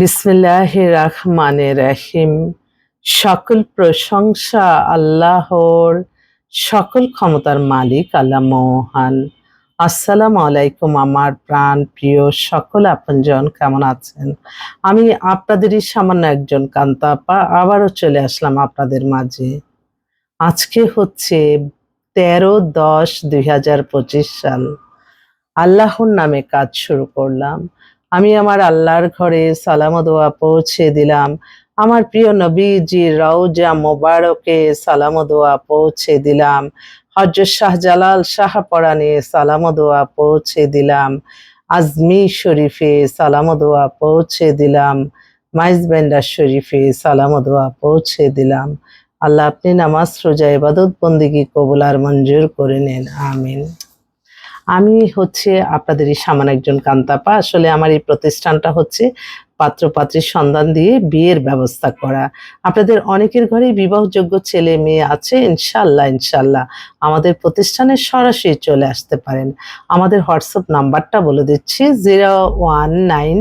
বিসমিল্লাহ রহমানে রাহিম। সকল প্রশংসা আল্লাহর, সকল ক্ষমতার মালিক আল্লাহ মহান। আসসালামু আলাইকুম আমার প্রাণ প্রিয় সকল আপনজন, কেমন আছেন? আমি আপনাদেরই সামান্য একজন কান্তাপা, আবারও চলে আসলাম আপনাদের মাঝে। আজকে হচ্ছে তেরো দশ দুই সাল। আল্লাহর নামে কাজ শুরু করলাম। আমি আমার আল্লাহর ঘরে সালাম দোয়া পৌঁছে দিলাম। আমার প্রিয় নবীজি রওজা মোবারকে সালাম দোয়া পৌঁছে দিলাম। হজরত শাহজালাল শাহ পরানে সালাম দোয়া পৌঁছে দিলাম। আজমি শরীফে সালাম দোয়া পৌঁছে দিলাম। মাইজবেন্ডার শরীফে সালাম দোয়া পৌঁছে দিলাম। আল্লাহ আপনি নামাজ, রোজা, ইবাদত, বন্দিগি কবুল আর মঞ্জুর করে নেন। আমিন। আমি হচ্ছে আপনাদেরই সামান একজন কান্তাপা। আসলে আমার এই প্রতিষ্ঠানটা হচ্ছে পাত্র পাত্রীর সন্ধান দিয়ে বিয়ের ব্যবস্থা করা। আপনাদের অনেকের ঘরেই বিবাহযোগ্য ছেলে মেয়ে আছে ইনশাল্লাহ ইনশাল্লাহ আমাদের প্রতিষ্ঠানে সরাসরি চলে আসতে পারেন। আমাদের হোয়াটসঅ্যাপ নাম্বারটা বলে দিচ্ছি, zero one nine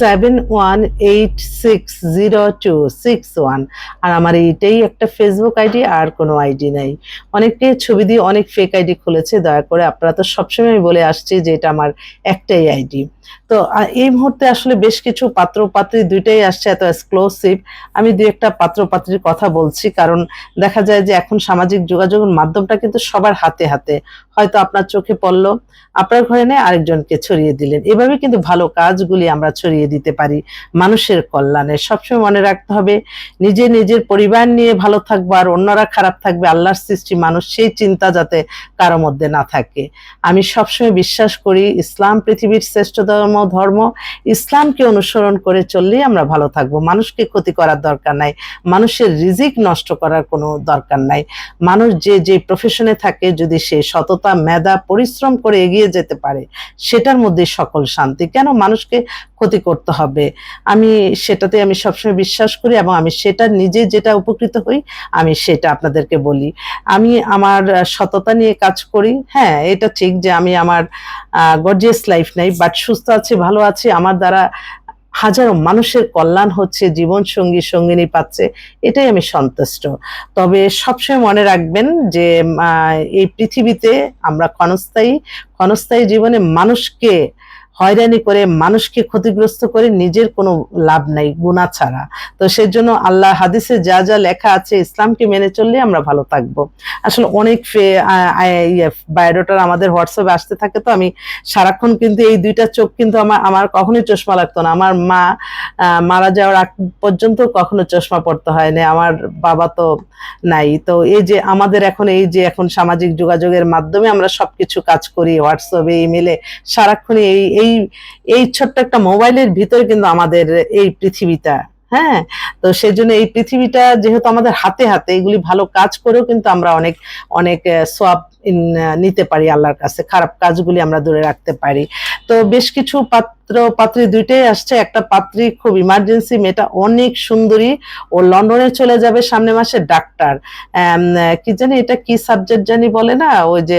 seven one eight six zero two six one. আর আমার এইটাই একটা ফেসবুক আইডি আর কোনো আইডি নাই। অনেকে ছবি দিয়ে অনেক ফেক আইডি খুলেছে, দয়া করে আপনারা তো সবসময় বলে আসছি যে এটা আমার একটাই আইডি তো এই মুহূর্তে আসলে বেশ কিছু পাত্র পাত্রী দুইটাই আসছে এত এক্সক্লুসিভ আমি দু একটা পাত্র পাত্রীর কথা বলছি, কারণ দেখা যায় যে এখন সামাজিক যোগাযোগের মাধ্যমটা কিন্তু সবার হাতে হাতে। হয়তো আপনার চোখে পড়ল, আপনার ঘরে নেই আরেকজনকে ছড়িয়ে দিলেন। এভাবে কিন্তু ভালো কাজগুলি আমরা ছড়িয়ে দিতে পারি মানুষের কল্যাণে। সবসময় মনে রাখতে হবে, নিজে নিজের পরিবার নিয়ে ভালো থাকব আর অন্যরা খারাপ থাকবে, আল্লাহর সৃষ্টি মানুষ সেই চিন্তা যাতে কারও মধ্যে না থাকে। আমি সবসময় বিশ্বাস করি, ইসলাম পৃথিবীর শ্রেষ্ঠ ধর্ম ধর্ম, ইসলামকে অনুসরণ করে চললেই আমরা ভালো থাকব। মানুষকে ক্ষতি করার দরকার নাই। মানুষের রিজিক নষ্ট করার কোনো দরকার নাই। মানুষ যে যে প্রফেশনে থাকে, যদি সে সততা, মেধা, পরিশ্রম করে এগিয়ে যেতে পারে, সেটার মধ্যে সকল শান্তি। কেন? মানুষকে ক্ষতি করতে হবে। আমি সেটাতে আমি সবসময় বিশ্বাস করি এবং আমি সেটা নিজে যেটা উপকৃত হই, আমি সেটা আপনাদেরকে বলি। আমি আমার সততা নিয়ে কাজ করি। হ্যাঁ এটা ঠিক যে আমি আমার গর্জিয়াস লাইফ নাই বাট সুস্থ আছি, ভালো আছি। আমার দ্বারা হাজারো মানুষের কল্যাণ হচ্ছে, জীবন সঙ্গী, সঙ্গিনী পাচ্ছে, এটাই আমি সন্তুষ্ট। তবে সবসময় মনে রাখবেন যে এই পৃথিবীতে আমরা ক্ষণস্থায়ী ক্ষণস্থায়ী জীবনে মানুষকে হয়রানি করে মানুষকে ক্ষতিগ্রস্ত করে নিজের কোনো লাভ নাই গুণা ছাড়া। তো সেজন্য আল্লাহ হাদিসে যা যা লেখা আছে ইসলামকে মেনে চললে আমরা ভালো থাকব। আসলে অনেক বায়োডাটার আমাদের হোয়াটসঅ্যাপে আসতে থাকে, তো আমি সারাক্ষণ কিন্তু এই দুইটা চোখ কিন্তু আমার আমার কখনোই চশমা লাগতো না। আমার মা মারা যাওয়ার আগ পর্যন্ত কখনো চশমা পড়তে হয় না আমার বাবা তো নাই। তো এই যে আমাদের এখন, এই যে এখন সামাজিক যোগাযোগের মাধ্যমে আমরা সবকিছু কাজ করি, হোয়াটসঅ্যাপে, ইমেলে, সারাক্ষণই এই এই এই এই ছোট্ট একটা মোবাইলের ভিতরে কিন্তু আমাদের এই পৃথিবীটা হ্যাঁ? তো সেই জন্য এই পৃথিবীটা যেহেতু আমাদের হাতে হাতে, এগুলি ভালো কাজ করেও কিন্তু আমরা অনেক অনেক সব নিতে পারি আল্লাহর কাছে, খারাপ কাজগুলি আমরা দূরে রাখতে পারি। তো বেশ কিছু পাত্র পাত্রী দুইটাই আসছে। একটা পাত্রী খুব ইমার্জেন্সি মেয়েটা অনেক সুন্দরী। ও লন্ডনে চলে যাবে সামনে মাসে ডাক্তার। কি জানি এটা কি সাবজেক্ট জানি বলে না? ওই যে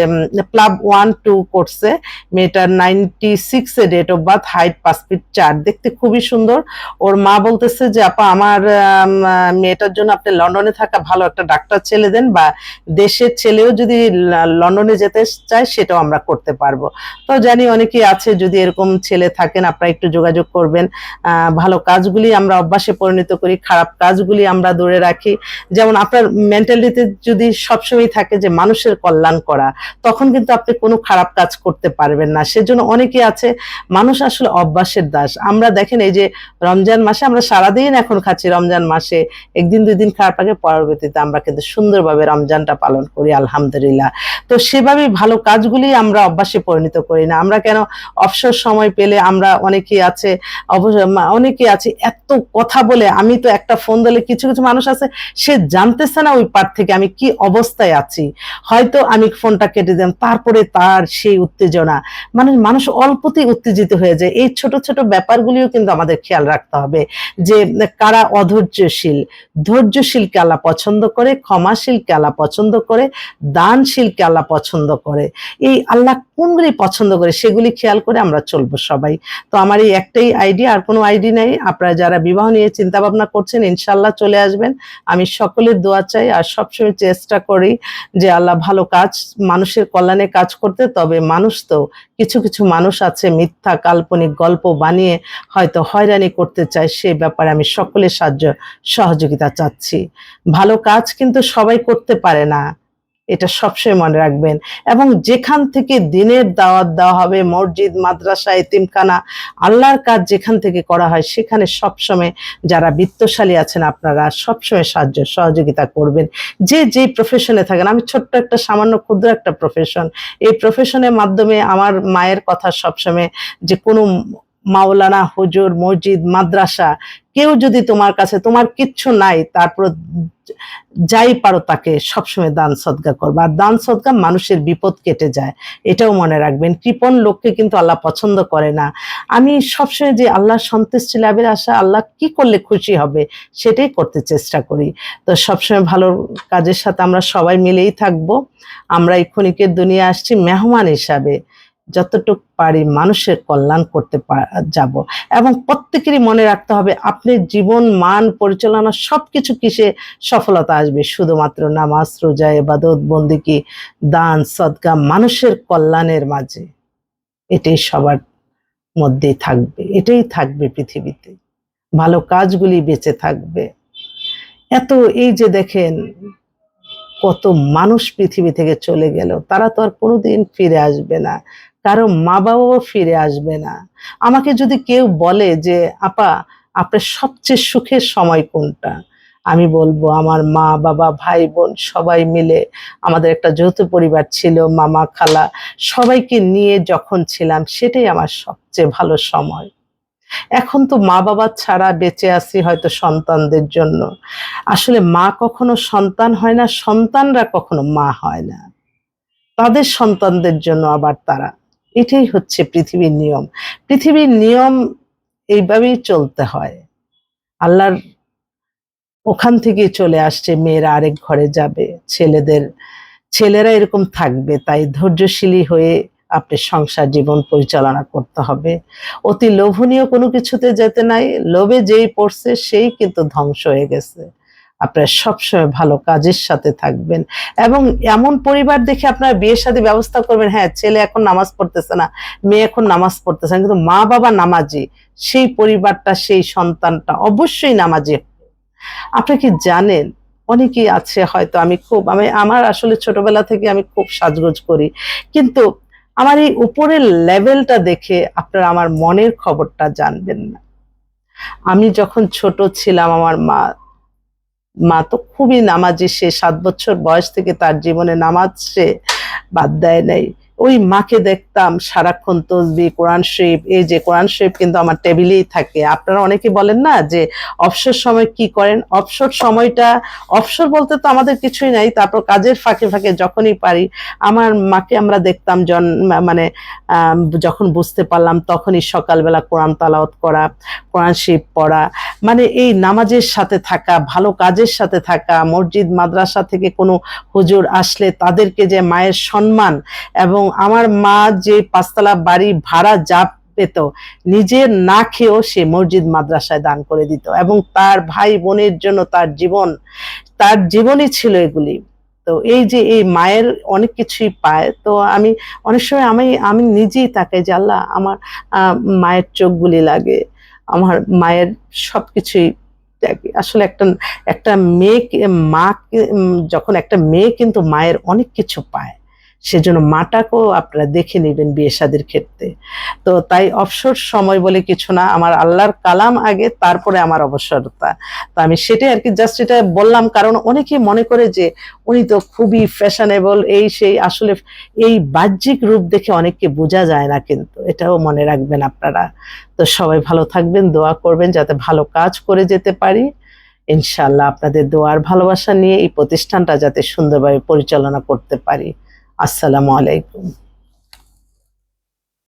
প্লাব ওয়ান টু করছে। মেয়েটার নাইনটি সিক্স এ ডেট অফ বার্থ হাইট পাঁচ ফিট চার। দেখতে খুবই সুন্দর। ওর মা বলতেছে যে আপা আমার আম, মেয়েটার জন্য আপনি লন্ডনে থাকা ভালো একটা ডাক্তার ছেলে দেন বা দেশের ছেলেও যদি লন্ডনে যেতে চায় সেটাও আমরা করতে পারব। তো জানি অনেকেই আছে যদি এরকম ছেলে থাকেন, আপনারা একটু যোগাযোগ করবেন। ভালো কাজগুলি আমরা অভ্যাসে পরিণত করি, খারাপ কাজগুলি আমরা দূরে রাখি। যেমন আপনার মেন্টালিটিতে যদি সবসময় থাকে যে মানুষের কল্যাণ করা, তখন কিন্তু আপনি কোনো খারাপ কাজ করতে পারবেন না। সেজন্য অনেকে আছে, মানুষ আসলে অভ্যাসের দাস। আমরা দেখেন এই যে রমজান মাসে আমরা সারাদিন এখন খাচ্ছি রমজান মাসে। একদিন, দুই দিন খারাপ আগে পরবর্তীতে আমরা কিন্তু সুন্দরভাবে রমজানটা পালন করি, আলহামদুলিল্লাহ। তো সেভাবেই ভালো কাজগুলি আমরা অভ্যাসে পরিণত করি না। আমরা কেন অবসর সময় পেলে আমরা অনেকেই আছে অনেকেই আছে, এত কথা বলে আমি তো একটা ফোন দিলে কিছু কিছু মানুষ আছে, সে জানতেছে না ওই পার থেকে আমি কি অবস্থায় আছি। হয়তো আমি ফোনটা কেটে দিলাম, তারপরে তার সেই উত্তেজনা। মানে মানুষ অল্পতেই উত্তেজিত হয়ে যায়। এই ছোট ছোট ব্যাপারগুলিও কিন্তু আমাদের খেয়াল রাখতে হবে যে কারা অধৈর্যশীল। ধৈর্যশীলকে আল্লাহ পছন্দ করে ক্ষমাশীল আল্লাহ পছন্দ করে দানশীল আল্লাহ পছন্দ করে। এই আল্লাহ কোনগুলি পছন্দ করে সেগুলি খেয়াল করে আমরা চলবো সবাই। তো আমার এই একটাই আইডি, আর কোনো আইডি নেই। আপনারা যারা বিবাহ নিয়ে চিন্তা ভাবনা করছেন ইনশাল্লাহ চলে আসবেন। আমি সকলের দোয়া চাই, আর সবসময় চেষ্টা করি যে আল্লাহ ভালো কাজ, মানুষের কল্যাণে কাজ করতে। তবে মানুষ তো, কিছু কিছু মানুষ আছে মিথ্যা, কাল্পনিক গল্প বানিয়ে হয়তো হয়রানি করতে চায় সেই ব্যাপারে আমি সকলের সাহায্য, সহযোগিতা চাচ্ছি। ভালো কাজ কিন্তু সবাই করতে পারে না। এটা সবসময় মনে রাখবেন। এবং যেখান থেকে দিনের দাওয়াত দেওয়া হবে, মসজিদ, মাদ্রাসা, এতিমখানা, আল্লাহর কাজ যেখান থেকে করা হয়, সেখানে সবসময় যারা বিত্তশালী আছেন আপনারা সবসময় সাহায্য, সহযোগিতা করবেন। যে যেই প্রফেশনে থাকেন, আমি ছোট্ট একটা, সামান্য, ক্ষুদ্র একটা প্রফেশন এই প্রফেশনের মাধ্যমে আমার মায়ের কথা সবসময় যে কোনো মাওলানা, হুজুর, মসজিদ, মাদ্রাসা, কেউ যদি তোমার কাছে, তোমার কিচ্ছু নাই, তারপর যাই পারো তাকে সবসময় দান সদকা করবা। আর দান সদকা মানুষের বিপদ কেটে যায়, এটাও মনে রাখবেন। কৃপণ লোককে কিন্তু আল্লাহ পছন্দ করে না। আমি সবসময় যে আল্লাহ সন্তুষ্টি লাভের আশা, আল্লাহ কি করলে খুশি হবে, সেটাই করতে চেষ্টা করি। তো সবসময় ভালো কাজের সাথে আমরা সবাই মিলেই থাকব। আমরা এই ক্ষণিকের দুনিয়া আসছি, মেহমান হিসাবে। যতটুক পারি মানুষের কল্যাণ করতে যাব। এবং প্রত্যেকেরই মনে রাখতে হবে, আপনি জীবন, মান, পরিচালনা সব কিছু কিসে সফলতা আসবে? শুধুমাত্র নামাজ, রোজা এবাদত বন্দিকি দান, সদকা মানুষের কল্যাণের মাঝে। এটাই সবার মধ্যেই থাকবে, এটাই থাকবে পৃথিবীতে। ভালো কাজগুলি বেঁচে থাকবে। এত এই যে দেখেন কত মানুষ পৃথিবী থেকে চলে গেল, তারা তো আর কোনোদিন ফিরে আসবে না, কারও মা বাবাও ফিরে আসবে না। আমাকে যদি কেউ বলে যে, আপা, আপনার সবচেয়ে সুখের সময় কোনটা? আমি বলব, আমার মা, বাবা, ভাই, বোন সবাই মিলে, আমাদের একটা যৌথ পরিবার ছিল, মামা, খালা, সবাইকে নিয়ে যখন ছিলাম, সেটাই আমার সবচেয়ে ভালো সময়। এখন তো মা বাবা ছাড়া বেঁচে আছি হয়তো সন্তানদের জন্য। আসলে মা কখনো সন্তান হয় না, সন্তানরা কখনো মা হয় না। তাদের সন্তানদের জন্য আবার তারা। এটাই হচ্ছে পৃথিবীর নিয়ম। পৃথিবীর নিয়ম এইভাবেই চলতে হয়। আল্লাহর ওখান থেকে চলে আসছে, মেয়েরা আরেক ঘরে যাবে, ছেলেদের, ছেলেরা এরকম থাকবে, তাই ধৈর্যশীলী হয়ে আপনি সংসার, জীবন পরিচালনা করতে হবে। অতি লোভনীয় কোনো কিছুতে যেতে নাই, লোভে যেই পড়ছে সেই কিন্তু ধ্বংস হয়ে গেছে। আপনারা সবসময় ভালো কাজের সাথে থাকবেন এবং এমন পরিবার দেখে আপনারা বিয়ের সাথে ব্যবস্থা করবেন হ্যাঁ ছেলে এখন নামাজ পড়তেছে না, মেয়ে এখন নামাজ পড়তেছে না, কিন্তু মা বাবা নামাজি, সেই পরিবারটা, সেই সন্তানটা অবশ্যই নামাজি। আপনি কি জানেন, অনেকেই আছে হয়তো আমি খুব, আমি, আমার আসলে ছোটবেলা থেকে আমি খুব সাজগোজ করি, কিন্তু আমার এই উপরের লেভেলটা দেখে আপনারা আমার মনের খবরটা জানবেন না। আমি যখন ছোট ছিলাম, আমার মা মা তো খুবই নামাজি সে সাত বছর বয়স থেকে তার জীবনে নামাজ সে বাদ দেয় নাই। ওই মাকে দেখতাম সারাক্ষণ তসবি, কোরআন শরীফ, এই যে কোরআন শরীফ কিন্তু আমার টেবিলেই থাকে। আপনারা অনেকে বলেন না যে অবসর সময় কি করেন? অবসর সময়টা, অবসর বলতে তো আমাদের কিছুই নাই, তারপর কাজের ফাঁকে ফাঁকে যখনই পারি, আমার মাকে আমরা দেখতাম জন মানে যখন বুঝতে পারলাম তখনই সকালবেলা কোরআন তালাওত করা, কোরআন শরীফ পড়া মানে এই নামাজের সাথে থাকা, ভালো কাজের সাথে থাকা, মসজিদ, মাদ্রাসা থেকে কোনো হুজুর আসলে তাদেরকে যে মায়ের সম্মান এবং আমার মা যে পাঁচতলা বাড়ি ভাড়া যা পেত নিজের না খেয়েও সে মসজিদ, মাদ্রাসায় দান করে দিত এবং তার ভাই বোনের জন্য তার জীবন, তার জীবনই ছিল এগুলি। তো এই যে এই মায়ের অনেক কিছুই পায়, তো আমি অনেক সময় আমি আমি নিজেই তাকে আল্লাহ আমার মায়ের চোখগুলি লাগে। আমার মায়ের সব কিছুই আসলে একটা একটা মেয়ে মা যখন একটা মেয়ে কিন্তু মায়ের অনেক কিছু পায়। সেজন্য মাটাকেও আপনারা দেখে নেবেন বিয়ে শাদির ক্ষেত্রে। তো তাই অবসর সময় বলে কিছু না, আমার আল্লাহর কালাম আগে, তারপরে আমার অবসরতা। তো আমি সেটাই আর কি জাস্ট এটা বললাম, কারণ অনেকেই মনে করে যে উনি তো খুবই ফ্যাশনেবল এই সেই, আসলে এই বাহ্যিক রূপ দেখে অনেককে বোঝা যায় না কিন্তু, এটাও মনে রাখবেন আপনারা। তো সবাই ভালো থাকবেন, দোয়া করবেন, যাতে ভালো কাজ করে যেতে পারি। ইনশাল্লাহ আপনাদের দোয়ার ভালোবাসা নিয়ে এই প্রতিষ্ঠানটা যাতে সুন্দরভাবে পরিচালনা করতে পারি। আসসালামু আলাইকুম।